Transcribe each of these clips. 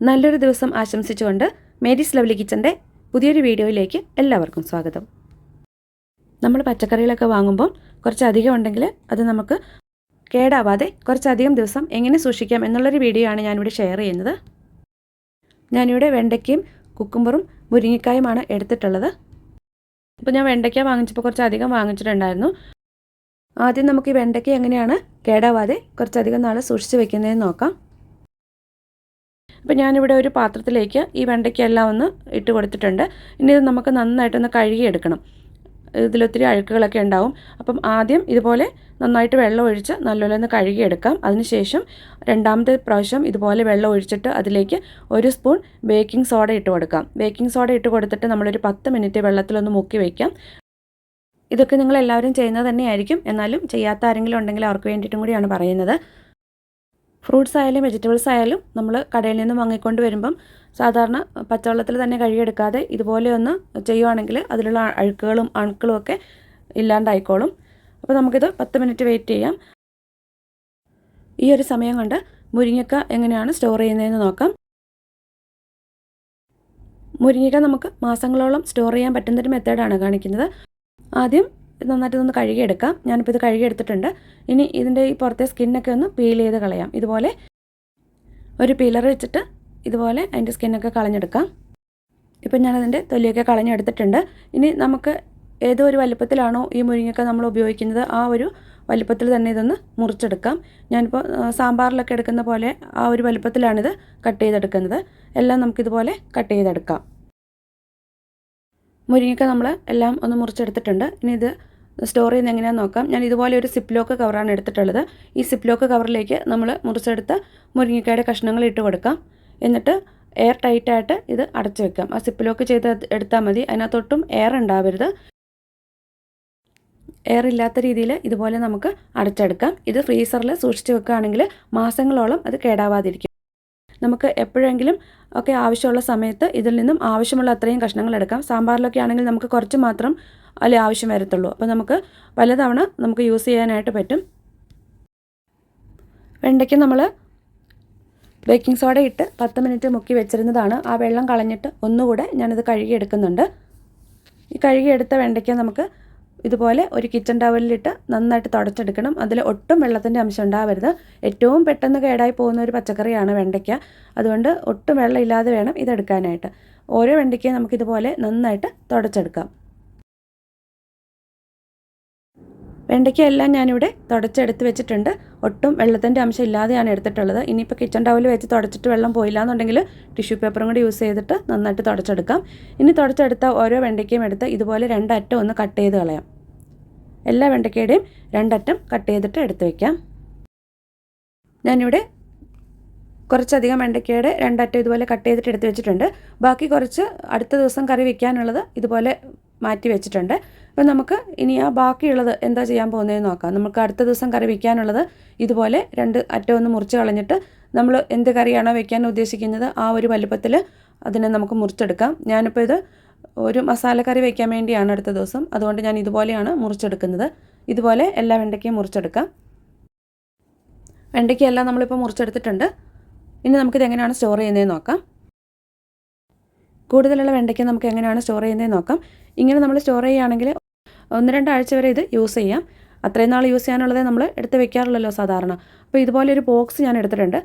നല്ലൊരു ദിവസം ആശംസിച്ചുകൊണ്ട് മേരീസ് ലവ്ലി കിച്ചന്റെ പുതിയൊരു വീഡിയോയിലേക്ക് എല്ലാവർക്കും സ്വാഗതം. നമ്മൾ പച്ചക്കറികളൊക്കെ വാങ്ങുമ്പോൾ കുറച്ചധികം ഉണ്ടെങ്കിൽ അത് നമുക്ക് കേടാവാതെ കുറച്ചധികം ദിവസം എങ്ങനെ സൂക്ഷിക്കാം എന്നുള്ളൊരു വീഡിയോ ആണ് ഞാനിവിടെ ഷെയർ ചെയ്യുന്നത്. ഞാനിവിടെ വെണ്ടയ്ക്കയും കുക്കുംബറും മുരിങ്ങക്കായുമാണ് എടുത്തിട്ടുള്ളത്. ഇപ്പോൾ ഞാൻ വെണ്ടയ്ക്ക വാങ്ങിച്ചപ്പോൾ കുറച്ചധികം വാങ്ങിച്ചിട്ടുണ്ടായിരുന്നു. ആദ്യം നമുക്ക് ഈ വെണ്ടയ്ക്ക എങ്ങനെയാണ് കേടാവാതെ കുറച്ചധികം നാൾ സൂക്ഷിച്ച് വെക്കുന്നതെന്ന് നോക്കാം. അപ്പോൾ ഞാനിവിടെ ഒരു പാത്രത്തിലേക്ക് ഈ വെണ്ടയ്ക്കെല്ലാം ഒന്ന് ഇട്ട് കൊടുത്തിട്ടുണ്ട്. ഇനി ഇത് നമുക്ക് നന്നായിട്ടൊന്ന് കഴുകിയെടുക്കണം. ഇതിലൊത്തിരി അഴുക്കുകളൊക്കെ ഉണ്ടാവും. അപ്പം ആദ്യം ഇതുപോലെ നന്നായിട്ട് വെള്ളം ഒഴിച്ച് നല്ലപോലെ ഒന്ന് കഴുകിയെടുക്കാം. അതിനുശേഷം രണ്ടാമത്തെ പ്രാവശ്യം ഇതുപോലെ വെള്ളം ഒഴിച്ചിട്ട് അതിലേക്ക് ഒരു സ്പൂൺ ബേക്കിംഗ് സോഡ ഇട്ട് കൊടുക്കാം. ബേക്കിംഗ് സോഡ ഇട്ട് കൊടുത്തിട്ട് നമ്മളൊരു പത്ത് മിനിറ്റ് വെള്ളത്തിലൊന്ന് മുക്കി വയ്ക്കാം ഇതൊക്കെ നിങ്ങൾ എല്ലാവരും ചെയ്യുന്നത് തന്നെയായിരിക്കും. എന്നാലും ചെയ്യാത്ത ആരെങ്കിലും ഉണ്ടെങ്കിൽ അവർക്ക് വേണ്ടിയിട്ടും കൂടിയാണ് പറയുന്നത്. ഫ്രൂട്ട്സ് ആയാലും വെജിറ്റബിൾസ് ആയാലും നമ്മൾ കടയിൽ നിന്ന് വാങ്ങിക്കൊണ്ട് വരുമ്പം സാധാരണ പച്ചവെള്ളത്തിൽ തന്നെ കഴുകിയെടുക്കാതെ ഇതുപോലെ ഒന്ന് ചെയ്യുവാണെങ്കിൽ അതിലുള്ള അഴുക്കുകളും അണുക്കളും ഒക്കെ ഇല്ലാണ്ടായിക്കോളും. അപ്പോൾ നമുക്കിത് പത്ത് മിനിറ്റ് വെയിറ്റ് ചെയ്യാം. ഈ ഒരു സമയം കൊണ്ട് മുരിങ്ങക്ക എങ്ങനെയാണ് സ്റ്റോർ ചെയ്യുന്നതെന്ന് നോക്കാം. മുരിങ്ങക്ക നമുക്ക് മാസങ്ങളോളം സ്റ്റോർ ചെയ്യാൻ പറ്റുന്നൊരു മെത്തേഡാണ് കാണിക്കുന്നത്. ആദ്യം നന്നായിട്ട് ഒന്ന് കഴുകിയെടുക്കാം. ഞാനിപ്പോൾ ഇത് കഴുകിയെടുത്തിട്ടുണ്ട്. ഇനി ഇതിന്റെ ഈ പുറത്തെ സ്കിന്നൊക്കെ ഒന്ന് പീൽ ചെയ്ത് കളയാം. ഇതുപോലെ ഒരു പീലർ വെച്ചിട്ട് ഇതുപോലെ അതിന്റെ സ്കിന്നൊക്കെ കളഞ്ഞെടുക്കാം. ഇപ്പം ഞാനതിന്റെ തൊലിയൊക്കെ കളഞ്ഞെടുത്തിട്ടുണ്ട്. ഇനി നമുക്ക് ഏതോ ഒരു വലുപ്പത്തിലാണോ ഈ മുരിങ്ങക്ക നമ്മൾ ഉപയോഗിക്കുന്നത് ആ ഒരു വലുപ്പത്തിൽ തന്നെ ഇതൊന്ന് മുറിച്ചെടുക്കാം. ഞാനിപ്പോൾ സാമ്പാറിലൊക്കെ എടുക്കുന്ന പോലെ ആ ഒരു വലുപ്പത്തിലാണിത് കട്ട് ചെയ്തെടുക്കുന്നത്. എല്ലാം നമുക്കിതുപോലെ കട്ട് ചെയ്തെടുക്കാം. മുരിങ്ങക്ക നമ്മൾ എല്ലാം ഒന്ന് മുറിച്ചെടുത്തിട്ടുണ്ട്. ഇനി ഇത് സ്റ്റോർ ചെയ്യുന്ന എങ്ങനെയാണെന്ന് നോക്കാം. ഞാൻ ഇതുപോലെ ഒരു സിപ്ലോക്ക് കവറാണ് എടുത്തിട്ടുള്ളത്. ഈ സിപ്ലോക്ക് കവറിലേക്ക് നമ്മൾ മുറിച്ചെടുത്ത മുരിങ്ങയ്ക്കയുടെ കഷ്ണങ്ങൾ ഇട്ട് കൊടുക്കാം. എന്നിട്ട് എയർ ടൈറ്റായിട്ട് ഇത് അടച്ചു വെക്കാം. ആ സിപ്ലോക്ക് ചെയ്ത് എടുത്താൽ മതി. അതിനകത്തൊട്ടും എയർ ഉണ്ടാവരുത്. എയർ ഇല്ലാത്ത രീതിയിൽ ഇതുപോലെ നമുക്ക് അടച്ചെടുക്കാം. ഇത് ഫ്രീസറിൽ സൂക്ഷിച്ച് വെക്കുകയാണെങ്കിൽ മാസങ്ങളോളം അത് കേടാവാതിരിക്കും. നമുക്ക് എപ്പോഴെങ്കിലും ഒക്കെ ആവശ്യമുള്ള സമയത്ത് ഇതിൽ നിന്നും ആവശ്യമുള്ള അത്രയും കഷ്ണങ്ങൾ എടുക്കാം. സാമ്പാറിലൊക്കെ ആണെങ്കിൽ നമുക്ക് കുറച്ച് മാത്രം അല്ലേ ആവശ്യം വരത്തുള്ളൂ. അപ്പോൾ നമുക്ക് പലതവണ നമുക്ക് യൂസ് ചെയ്യാനായിട്ട് പറ്റും. വെണ്ടയ്ക്ക് നമ്മൾ ബേക്കിംഗ് സോഡ ഇട്ട് പത്ത് മിനിറ്റ് മുക്കി വെച്ചിരുന്നതാണ്. ആ വെള്ളം കളഞ്ഞിട്ട് ഒന്നുകൂടെ ഞാനിത് കഴുകിയെടുക്കുന്നുണ്ട്. ഈ കഴുകിയെടുത്ത വെണ്ടയ്ക്ക നമുക്ക് ഇതുപോലെ ഒരു കിച്ചൺ ടവലിലിട്ട് നന്നായിട്ട് തുടച്ചെടുക്കണം. അതിൽ ഒട്ടും വെള്ളത്തിന്റെ അംശം ഉണ്ടാവരുത്. ഏറ്റവും പെട്ടെന്ന് കേടായി പോകുന്ന ഒരു പച്ചക്കറിയാണ് വെണ്ടയ്ക്ക. അതുകൊണ്ട് ഒട്ടും വെള്ളമില്ലാതെ വേണം ഇതെടുക്കാനായിട്ട്. ഓരോ വെണ്ടയ്ക്കയും നമുക്കിതുപോലെ നന്നായിട്ട് തുടച്ചെടുക്കാം. വെണ്ടയ്ക്ക എല്ലാം ഞാനിവിടെ തുടച്ചെടുത്ത് വെച്ചിട്ടുണ്ട്. ഒട്ടും വെള്ളത്തിന്റെ അംശം ഇല്ലാതെയാണ് എടുത്തിട്ടുള്ളത്. ഇനിയിപ്പോൾ കിച്ചൺ ടവൽ വെച്ച് തുടച്ചിട്ട് വെള്ളം പോയില്ല എന്നുണ്ടെങ്കിൽ ടിഷ്യൂ പേപ്പറും കൂടി യൂസ് ചെയ്തിട്ട് നന്നായിട്ട് തുടച്ചെടുക്കാം. ഇനി തുടച്ചെടുത്ത ഓരോ വെണ്ടയ്ക്കയും എടുത്ത് ഇതുപോലെ രണ്ടറ്റം ഒന്ന് കട്ട് ചെയ്ത് കളയാം. എല്ലാ വെണ്ടയ്ക്കയുടെയും രണ്ടറ്റം കട്ട് ചെയ്തിട്ട് എടുത്ത് വയ്ക്കാം ഞാനിവിടെ കുറച്ചധികം വെണ്ടയ്ക്കയുടെ രണ്ടറ്റം ഇതുപോലെ കട്ട് ചെയ്തിട്ട് എടുത്ത് വെച്ചിട്ടുണ്ട്. ബാക്കി കുറച്ച് അടുത്ത ദിവസം കറി വെക്കാനുള്ളത് ഇതുപോലെ മാറ്റി വെച്ചിട്ടുണ്ട്. അപ്പോൾ നമുക്ക് ഇനി ആ ബാക്കിയുള്ളത് എന്താ ചെയ്യാൻ പോകുന്നതെന്ന് നോക്കാം. നമുക്ക് അടുത്ത ദിവസം കറി വെക്കാനുള്ളത് ഇതുപോലെ രണ്ട് അറ്റം ഒന്ന് മുറിച്ച് കളഞ്ഞിട്ട് നമ്മൾ എന്ത് കറിയാണോ വെക്കാൻ ഉദ്ദേശിക്കുന്നത് ആ ഒരു വലുപ്പത്തിൽ അതിനെ നമുക്ക് മുറിച്ചെടുക്കാം. ഞാനിപ്പോൾ ഇത് ഒരു മസാലക്കറി വയ്ക്കാൻ വേണ്ടിയാണ് അടുത്ത ദിവസം. അതുകൊണ്ട് ഞാൻ ഇതുപോലെയാണ് മുറിച്ചെടുക്കുന്നത്. ഇതുപോലെ എല്ലാ വെണ്ടയ്ക്കയും മുറിച്ചെടുക്കാം. വെണ്ടയ്ക്കയെല്ലാം നമ്മളിപ്പോൾ മുറിച്ചെടുത്തിട്ടുണ്ട്. ഇനി നമുക്കിത് എങ്ങനെയാണ് സ്റ്റോർ ചെയ്യുന്നതെന്ന് നോക്കാം. കൂടുതലുള്ള വെണ്ടയ്ക്ക നമുക്ക് എങ്ങനെയാണ് സ്റ്റോർ ചെയ്യുന്നതെന്ന് നോക്കാം. ഇങ്ങനെ നമ്മൾ സ്റ്റോർ ചെയ്യുകയാണെങ്കിൽ ഒന്ന് രണ്ടാഴ്ച വരെ ഇത് യൂസ് ചെയ്യാം. അത്രയും നാൾ യൂസ് ചെയ്യാനുള്ളതേ നമ്മൾ എടുത്ത് വെക്കാറുള്ളല്ലോ സാധാരണ. അപ്പോൾ ഇതുപോലെ ഒരു ബോക്സ് ഞാൻ എടുത്തിട്ടുണ്ട്.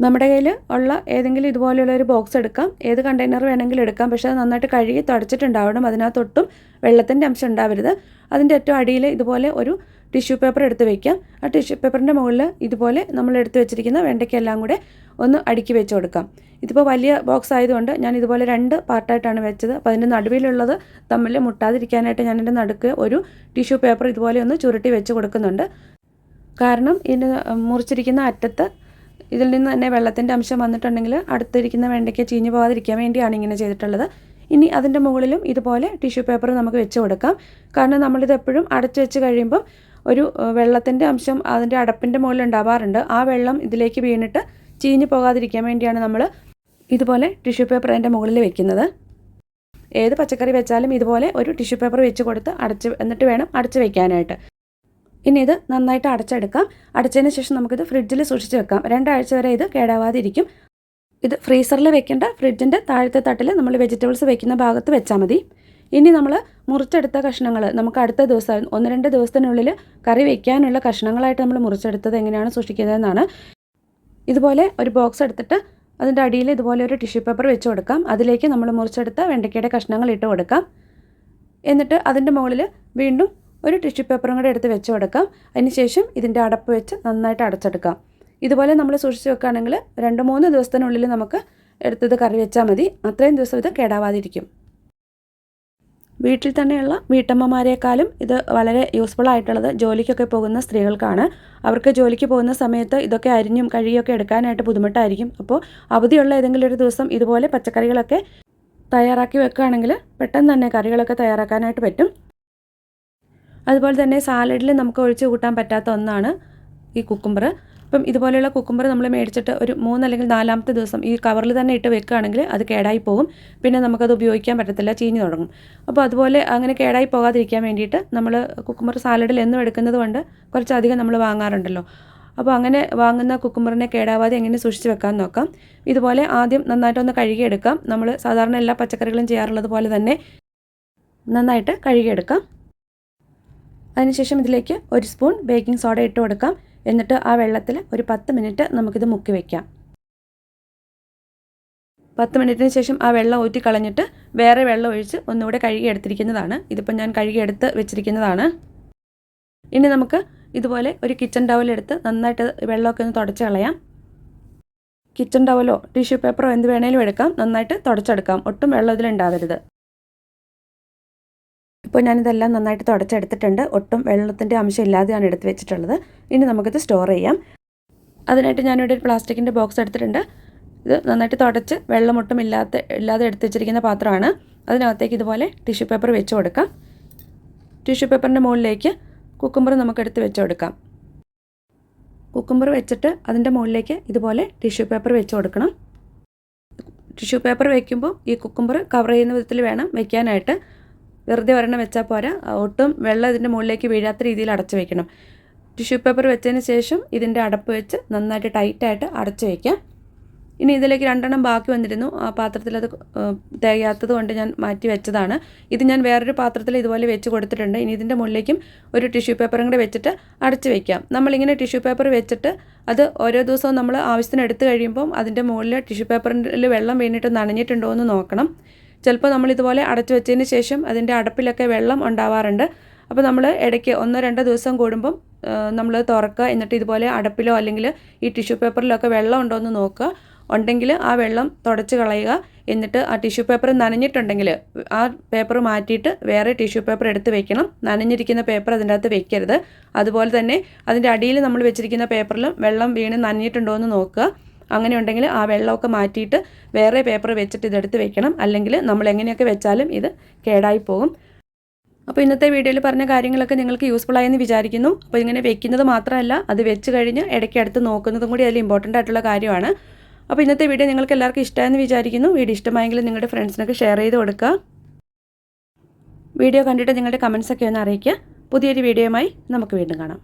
നമ്മുടെ കയ്യിൽ ഉള്ള ഏതെങ്കിലും ഇതുപോലെയുള്ള ഒരു ബോക്സ് എടുക്കാം. ഏത് കണ്ടെയ്നർ വേണമെങ്കിലും എടുക്കാം. പക്ഷേ അത് നന്നായിട്ട് കഴുകി തുടച്ചിട്ടുണ്ടാവണം. അതിനകത്തൊട്ടും വെള്ളത്തിന്റെ അംശം ഉണ്ടാവരുത്. അതിന്റെ ഏറ്റവും അടിയിൽ ഇതുപോലെ ഒരു ടിഷ്യൂ പേപ്പർ എടുത്ത് വയ്ക്കാം ആ ടിഷ്യൂ പേപ്പറിന്റെ മുകളിൽ ഇതുപോലെ നമ്മൾ എടുത്ത് വെച്ചിരിക്കുന്ന വെണ്ടയ്ക്കെല്ലാം കൂടെ ഒന്ന് അടുക്കി വെച്ച് കൊടുക്കാം. ഇതിപ്പോൾ വലിയ ബോക്സ് ആയതുകൊണ്ട് ഞാൻ ഇതുപോലെ രണ്ട് പാർട്ടായിട്ടാണ് വെച്ചത്. അപ്പോൾ അതിന്റെ നടുവിലുള്ളത് തമ്മിൽ മുട്ടാതിരിക്കാനായിട്ട് ഞാൻ എന്റെ നടുക്ക് ഒരു ടിഷ്യൂ പേപ്പർ ഇതുപോലെ ഒന്ന് ചുരുട്ടി വെച്ച് കൊടുക്കുന്നുണ്ട്. കാരണം ഇതിന് മുറിച്ചിരിക്കുന്ന അറ്റത്ത് ഇതിൽ നിന്ന് തന്നെ വെള്ളത്തിന്റെ അംശം വന്നിട്ടുണ്ടെങ്കിൽ അടുത്തിരിക്കുന്ന വെണ്ടയ്ക്ക് ചീഞ്ഞു പോകാതിരിക്കാൻ വേണ്ടിയാണ് ഇങ്ങനെ ചെയ്തിട്ടുള്ളത്. ഇനി അതിന്റെ മുകളിലും ഇതുപോലെ ടിഷ്യൂ പേപ്പർ നമുക്ക് വെച്ച് കൊടുക്കാം. കാരണം നമ്മളിത് എപ്പോഴും അടച്ചു വെച്ച് കഴിയുമ്പം ഒരു വെള്ളത്തിന്റെ അംശം അതിന്റെ അടപ്പിന്റെ മുകളിൽ ഉണ്ടാവാറുണ്ട്. ആ വെള്ളം ഇതിലേക്ക് വീണിട്ട് ചീഞ്ഞു പോകാതിരിക്കാൻ വേണ്ടിയാണ് നമ്മൾ ഇതുപോലെ ടിഷ്യൂ പേപ്പർ അതിന്റെ മുകളിൽ വെക്കുന്നത്. ഏത് പച്ചക്കറി വെച്ചാലും ഇതുപോലെ ഒരു ടിഷ്യൂ പേപ്പർ വെച്ച് കൊടുത്ത് അടച്ച് എന്നിട്ട് വേണം അടച്ച് വെക്കാനായിട്ട്. ഇനി ഇത് നന്നായിട്ട് അടച്ചെടുക്കാം. അടച്ചതിന് ശേഷം നമുക്കിത് ഫ്രിഡ്ജിൽ സൂക്ഷിച്ച് വെക്കാം. രണ്ടാഴ്ച വരെ ഇത് കേടാവാതിരിക്കും. ഇത് ഫ്രീസറിൽ വെക്കേണ്ട ഫ്രിഡ്ജിന്റെ താഴത്തെ തട്ടിൽ നമ്മൾ വെജിറ്റബിൾസ് വെക്കുന്ന ഭാഗത്ത് വെച്ചാൽ മതി. ഇനി നമ്മൾ മുറിച്ചെടുത്ത കഷ്ണങ്ങൾ നമുക്ക് അടുത്ത ദിവസം ഒന്ന് രണ്ട് ദിവസത്തിനുള്ളിൽ കറി വയ്ക്കാനുള്ള കഷ്ണങ്ങളായിട്ട് നമ്മൾ മുറിച്ചെടുത്തത് എങ്ങനെയാണ് സൂക്ഷിക്കുന്നതെന്നാണ് ഇതുപോലെ ഒരു ബോക്സ് എടുത്തിട്ട് അതിന്റെ അടിയിൽ ഇതുപോലെ ഒരു ടിഷ്യൂ പേപ്പർ വെച്ച് കൊടുക്കാം. അതിലേക്ക് നമ്മൾ മുറിച്ചെടുത്ത വെണ്ടയ്ക്കയുടെ കഷ്ണങ്ങൾ ഇട്ട് കൊടുക്കാം. എന്നിട്ട് അതിന്റെ മുകളിൽ വീണ്ടും ഒരു ടിഷ്യൂ പേപ്പറും കൂടെ എടുത്ത് വെച്ച് കൊടുക്കാം. അതിനുശേഷം ഇതിന്റെ അടപ്പ് വെച്ച് നന്നായിട്ട് അടച്ചെടുക്കാം. ഇതുപോലെ നമ്മൾ സൂക്ഷിച്ച് വെക്കുകയാണെങ്കിൽ രണ്ട് മൂന്ന് ദിവസത്തിനുള്ളിൽ നമുക്ക് എടുത്തത് കറി വെച്ചാൽ മതി. അത്രയും ദിവസം ഇത് കേടാവാതിരിക്കും. വീട്ടിൽ തന്നെയുള്ള വീട്ടമ്മമാരെക്കാളും ഇത് വളരെ യൂസ്ഫുൾ ആയിട്ടുള്ളത് ജോലിക്കൊക്കെ പോകുന്ന സ്ത്രീകൾക്കാണ്. അവർക്ക് ജോലിക്ക് പോകുന്ന സമയത്ത് ഇതൊക്കെ അരിഞ്ഞും കഴുകിയൊക്കെ എടുക്കാനായിട്ട് ബുദ്ധിമുട്ടായിരിക്കും. അപ്പോൾ അവധിയുള്ള ഏതെങ്കിലും ഒരു ദിവസം ഇതുപോലെ പച്ചക്കറികളൊക്കെ തയ്യാറാക്കി വെക്കുകയാണെങ്കിൽ പെട്ടെന്ന് തന്നെ കറികളൊക്കെ തയ്യാറാക്കാനായിട്ട് പറ്റും. അതുപോലെ തന്നെ സാലഡിൽ നമുക്ക് ഒഴിച്ചു കൂട്ടാൻ പറ്റാത്ത ഒന്നാണ് ഈ കുക്കുംബർ അപ്പം ഇതുപോലെയുള്ള കുക്കുംബർ നമ്മൾ മേടിച്ചിട്ട് ഒരു മൂന്നല്ലെങ്കിൽ നാലാമത്തെ ദിവസം ഈ കവറിൽ തന്നെ ഇട്ട് വെക്കുകയാണെങ്കിൽ അത് കേടായി പോകും. പിന്നെ നമുക്കത് ഉപയോഗിക്കാൻ പറ്റത്തില്ല ചീഞ്ഞ് തുടങ്ങും. അപ്പോൾ അതുപോലെ അങ്ങനെ കേടായി പോകാതിരിക്കാൻ വേണ്ടിയിട്ട് നമ്മൾ കുക്കുംബർ സാലഡിൽ എന്നും എടുക്കുന്നത് കൊണ്ട് കുറച്ചധികം നമ്മൾ വാങ്ങാറുണ്ടല്ലോ. അപ്പോൾ അങ്ങനെ വാങ്ങുന്ന കുക്കുംബറിനെ കേടാവാതെ എങ്ങനെ സൂക്ഷിച്ച് വെക്കാൻ നോക്കാം. ഇതുപോലെ ആദ്യം നന്നായിട്ടൊന്ന് കഴുകിയെടുക്കാം. നമ്മൾ സാധാരണ എല്ലാ പച്ചക്കറികളും ചെയ്യാറുള്ളത് പോലെ തന്നെ നന്നായിട്ട് കഴുകിയെടുക്കാം. അതിനുശേഷം ഇതിലേക്ക് ഒരു സ്പൂൺ ബേക്കിംഗ് സോഡ ഇട്ട് കൊടുക്കാം. എന്നിട്ട് ആ വെള്ളത്തിൽ ഒരു പത്ത് മിനിറ്റ് നമുക്കിത് മുക്കി വയ്ക്കാം പത്ത് മിനിറ്റിന് ശേഷം ആ വെള്ളം ഊറ്റി കളഞ്ഞിട്ട് വേറെ വെള്ളം ഒഴിച്ച് ഒന്നുകൂടെ കഴുകി എടുത്തിരിക്കുന്നതാണ്. ഇതിപ്പോൾ ഞാൻ കഴുകി എടുത്ത് വെച്ചിരിക്കുന്നതാണ്. ഇനി നമുക്ക് ഇതുപോലെ ഒരു കിച്ചൺ ടവലെടുത്ത് നന്നായിട്ട് വെള്ളമൊക്കെ ഒന്ന് തുടച്ച് കളയാം. കിച്ചൺ ടവലോ ടിഷ്യൂ പേപ്പറോ എന്ത് വേണേലും എടുക്കാം. നന്നായിട്ട് തുടച്ചെടുക്കാം. ഒട്ടും വെള്ളം ഇതിലുണ്ടാവരുത്. ഇപ്പോൾ ഞാനിതെല്ലാം നന്നായിട്ട് തുടച്ചെടുത്തിട്ടുണ്ട്. ഒട്ടും വെള്ളത്തിന്റെ അംശം ഇല്ലാതെയാണ് എടുത്ത് വെച്ചിട്ടുള്ളത്. ഇനി നമുക്കിത് സ്റ്റോർ ചെയ്യാം. അതിനായിട്ട് ഞാനിവിടെ ഒരു പ്ലാസ്റ്റിക്കിന്റെ ബോക്സ് എടുത്തിട്ടുണ്ട്. ഇത് നന്നായിട്ട് തുടച്ച് വെള്ളമൊട്ടും ഇല്ലാത്ത ഇല്ലാതെ എടുത്ത് വെച്ചിരിക്കുന്ന പാത്രമാണ്. അതിനകത്തേക്ക് ഇതുപോലെ ടിഷ്യൂ പേപ്പർ വെച്ച് കൊടുക്കാം. ടിഷ്യൂ പേപ്പറിന്റെ മുകളിലേക്ക് കുക്കുംബർ നമുക്ക് എടുത്ത് വെച്ച് കൊടുക്കാം. കുക്കുംബർ വെച്ചിട്ട് അതിന്റെ മുകളിലേക്ക് ഇതുപോലെ ടിഷ്യൂ പേപ്പർ വെച്ച് കൊടുക്കണം. ടിഷ്യൂ പേപ്പർ വയ്ക്കുമ്പോൾ ഈ കുക്കുംബർ കവർ ചെയ്യുന്ന വിധത്തിൽ വേണം വെക്കാനായിട്ട്. വെറുതെ ഒരെണ്ണം വെച്ചാൽ പോരാ. ഒട്ടും വെള്ളം ഇതിന്റെ മുകളിലേക്ക് വീഴാത്ത രീതിയിൽ അടച്ചു വെക്കണം. ടിഷ്യൂ പേപ്പർ വെച്ചതിന് ശേഷം ഇതിന്റെ അടപ്പ് വെച്ച് നന്നായിട്ട് ടൈറ്റായിട്ട് അടച്ചു വയ്ക്കാം ഇനി ഇതിലേക്ക് രണ്ടെണ്ണം ബാക്കി വന്നിരുന്നു. ആ പാത്രത്തിൽ അത് തികയാത്തത് കൊണ്ട് ഞാൻ മാറ്റി വെച്ചതാണ്. ഇത് ഞാൻ വേറൊരു പാത്രത്തിൽ ഇതുപോലെ വെച്ച് കൊടുത്തിട്ടുണ്ട്. ഇനി ഇതിന്റെ മുകളിലേക്കും ഒരു ടിഷ്യൂ പേപ്പറും കൂടെ വെച്ചിട്ട് അടച്ചു വയ്ക്കാം നമ്മളിങ്ങനെ ടിഷ്യൂ പേപ്പർ വെച്ചിട്ട് അത് ഓരോ ദിവസവും നമ്മൾ ആവശ്യത്തിന് എടുത്തു കഴിയുമ്പം അതിന്റെ മുകളിൽ ടിഷ്യൂ പേപ്പറിൽ വെള്ളം വീണിട്ട് നനഞ്ഞിട്ടുണ്ടോ എന്ന് നോക്കണം. ചിലപ്പോൾ നമ്മൾ ഇതുപോലെ അടച്ചു വെച്ചതിന് ശേഷം അതിന്റെ അടപ്പിലൊക്കെ വെള്ളം ഉണ്ടാവാറുണ്ട്. അപ്പോൾ നമ്മൾ ഇടയ്ക്ക് ഒന്നോ രണ്ടോ ദിവസം കൂടുമ്പം നമ്മൾ തുറക്കുക. എന്നിട്ട് ഇതുപോലെ അടപ്പിലോ അല്ലെങ്കിൽ ഈ ടിഷ്യൂ പേപ്പറിലോ ഒക്കെ വെള്ളം ഉണ്ടോ എന്ന് നോക്കുക. ഉണ്ടെങ്കിൽ ആ വെള്ളം തുടച്ച് കളയുക. എന്നിട്ട് ആ ടിഷ്യൂ പേപ്പർ നനഞ്ഞിട്ടുണ്ടെങ്കിൽ ആ പേപ്പർ മാറ്റിയിട്ട് വേറെ ടിഷ്യൂ പേപ്പർ എടുത്ത് വെക്കണം. നനഞ്ഞിരിക്കുന്ന പേപ്പർ അതിന്റെ അകത്ത് വെക്കരുത്. അതുപോലെ തന്നെ അതിന്റെ അടിയിൽ നമ്മൾ വെച്ചിരിക്കുന്ന പേപ്പറിലും വെള്ളം വീണ് നനഞ്ഞിട്ടുണ്ടോ എന്ന് നോക്കുക. അങ്ങനെ ഉണ്ടെങ്കിൽ ആ വെള്ളമൊക്കെ മാറ്റിയിട്ട് വേറെ പേപ്പർ വെച്ചിട്ട് ഇതെടുത്ത് വെക്കണം. അല്ലെങ്കിൽ നമ്മൾ എങ്ങനെയൊക്കെ വെച്ചാലും ഇത് കേടായി പോകും. അപ്പോൾ ഇന്നത്തെ വീഡിയോയിൽ പറഞ്ഞ കാര്യങ്ങളൊക്കെ നിങ്ങൾക്ക് യൂസ്ഫുൾ ആയെന്ന് വിചാരിക്കുന്നു. അപ്പോൾ ഇങ്ങനെ വെക്കുന്നത് മാത്രമല്ല അത് വെച്ച് കഴിഞ്ഞ് ഇടയ്ക്ക് അടുത്ത് നോക്കുന്നതും കൂടി അതിൽ ഇമ്പോർട്ടന്റ് ആയിട്ടുള്ള കാര്യമാണ്. അപ്പോൾ ഇന്നത്തെ വീഡിയോ നിങ്ങൾക്ക് എല്ലാവർക്കും ഇഷ്ടമായെന്ന് വിചാരിക്കുന്നു. വീഡിയോ ഇഷ്ടമായെങ്കിൽ നിങ്ങളുടെ ഫ്രണ്ട്സിനൊക്കെ ഷെയർ ചെയ്ത് കൊടുക്കുക. വീഡിയോ കണ്ടിട്ട് നിങ്ങളുടെ കമൻസൊക്കെ ഒന്ന് അറിയിക്കുക. പുതിയൊരു വീഡിയോയുമായി നമുക്ക് വീണ്ടും കാണാം.